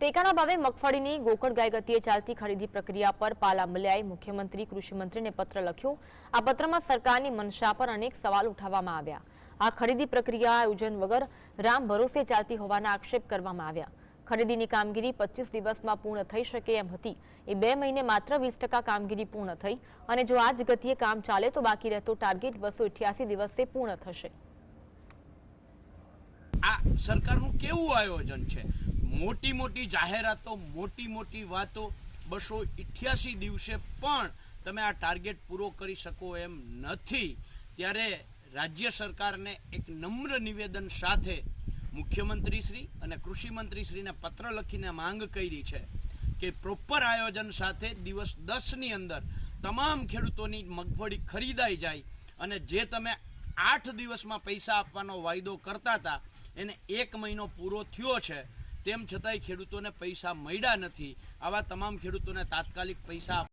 ટેકાના ભાવે મગફળીની ગોકળ ગાય ગતિએ ચાલતી ખરીદી પ્રક્રિયા પર પાલા મલ્યાએ મુખ્યમંત્રી, કૃષિમંત્રીને પત્ર લખ્યો. આ પત્રમાં સરકારની મનશા પર અનેક સવાલ ઉઠાવવામાં આવ્યા. આ ખરીદી પ્રક્રિયા આયોજન વગર રામ ભરોસે ચાલતી હોવાના આક્ષેપ કરવામાં આવ્યા. ખરીદીની કામગીરી પચીસ દિવસમાં પૂર્ણ થઈ શકે એમ હતી. એ બે મહિને માત્ર વીસ ટકા કામગીરી પૂર્ણ થઈ અને જો આ જ ગતિએ કામ ચાલે તો બાકી રહેતો ટાર્ગેટ બસો દિવસે પૂર્ણ થશે. આ સરકારનું કેવું આયોજન છે? મોટી મોટી જાહેરાતો, મોટી મોટી વાતો બસો ઇઠ્યાસી દિવસે પણ તમે આ ટાર્ગેટ પૂરો કરી શકો એમ નથી. ત્યારે રાજ્ય સરકારને એક નમ્ર નિવેદન સાથે મુખ્યમંત્રીશ્રી અને કૃષિમંત્રીશ્રીને પત્ર લખીને માંગ કરી છે કે પ્રોપર આયોજન સાથે દિવસ દસની અંદર તમામ ખેડૂતોની મગફળી ખરીદાઈ જાય અને જે તમે આઠ દિવસમાં પૈસા આપવાનો વાયદો કરતા હતા, એને એક મહિનો પૂરો થયો છે તેમ છતાંય ખેડૂતોને પૈસા મળ્યા નથી. આવા તમામ ખેડૂતોને તાત્કાલિક પૈસા